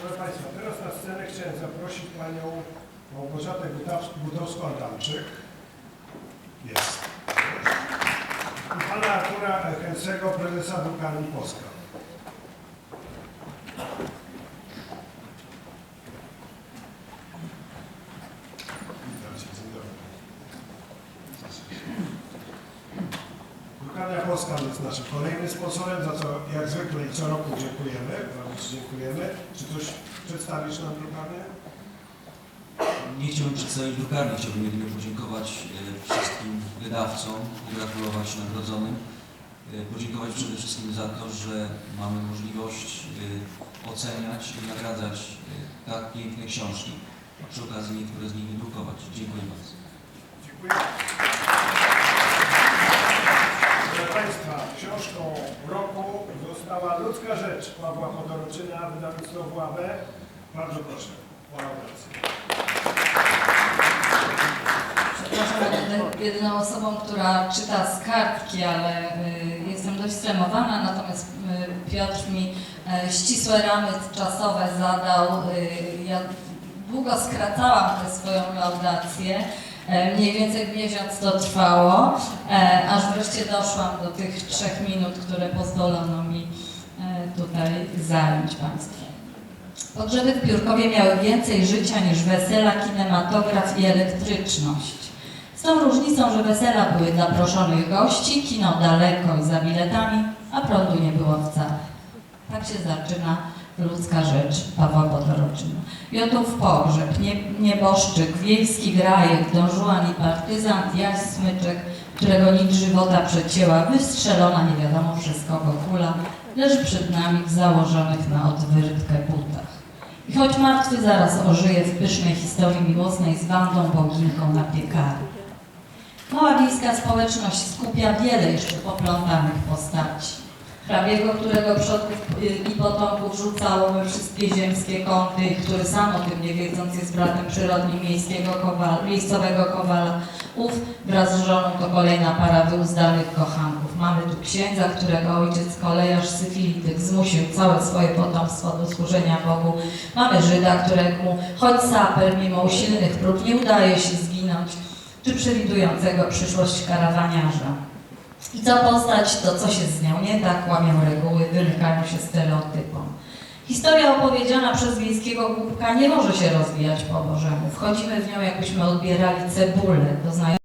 Proszę Państwa, teraz na scenę chciałem zaprosić Panią Małgorzatę Budowską-Adamczyk. Jest. I Pana Artura Chęcego, prezesa drukarni Polska. Drukarnia Polska jest naszym kolejnym sponsorem, za co jak zwykle i co roku dziękujemy. Bardzo Ci dziękujemy. Czy coś przedstawisz nam drukarnię? Nie chciałbym przedstawić drukarni, chciałbym jedynie podziękować e, wszystkim wydawcom, pogratulować nagrodzonym, e, podziękować przede wszystkim za to, że mamy możliwość e, oceniać i nagradzać tak piękne książki, a przy okazji niektóre z nich wydrukować. Dziękuję bardzo. Dziękuję. Proszę Państwa, książką roku została Ludzka Rzecz Pawła Podoroczyna, wydawnictwo WAB. Bardzo proszę o laudację. Przepraszam, jedyną osobą, która czyta z kartki, ale y, jestem dość stremowana, natomiast y, Piotr mi y, ścisłe ramy czasowe zadał. Y, ja długo skracałam tę swoją laudację. E, Mniej więcej miesiąc to trwało, e, aż wreszcie doszłam do tych trzech minut, które pozwolono mi e, tutaj zająć Państwu. Pogrzeby w Piórkowie miały więcej życia niż wesela, kinematograf i elektryczność. Z tą różnicą, że wesela były dla proszonych gości, kino daleko i za biletami, a prądu nie było wcale. Tak się zaczyna ludzka rzecz Pawła Podoroczyna. Jotów pogrzeb, nie, nieboszczyk, wiejski grajek, dążuan i partyzant, jaś smyczek, którego nic żywota przecięła, wystrzelona nie wiadomo przez kogo kula, leży przed nami w założonych na odwyrtkę butach. I choć martwy zaraz ożyje w pysznej historii miłosnej z Wandą Boginką na piekary. Mała wiejska społeczność skupia wiele jeszcze poplątanych postaci. Hrabiego, którego przodków y, i potomków rzucało we wszystkie ziemskie kąty, który sam o tym nie wiedząc jest bratem przyrodnim miejskiego kowala, miejscowego kowala. Ów wraz z żoną to kolejna para wyuzdanych kochanków. Mamy tu księdza, którego ojciec kolejarz syfilityk zmusił całe swoje potomstwo do służenia Bogu. Mamy Żyda, któremu choć saper mimo usilnych prób nie udaje się zginąć, czy przewidującego przyszłość karawaniarza. I co postać, to co się z nią nie da, kłamią reguły, wymykają się stereotypom. Historia opowiedziana przez wiejskiego głupka nie może się rozwijać po Bożemu. Wchodzimy w nią, jakbyśmy odbierali cebulę, doznając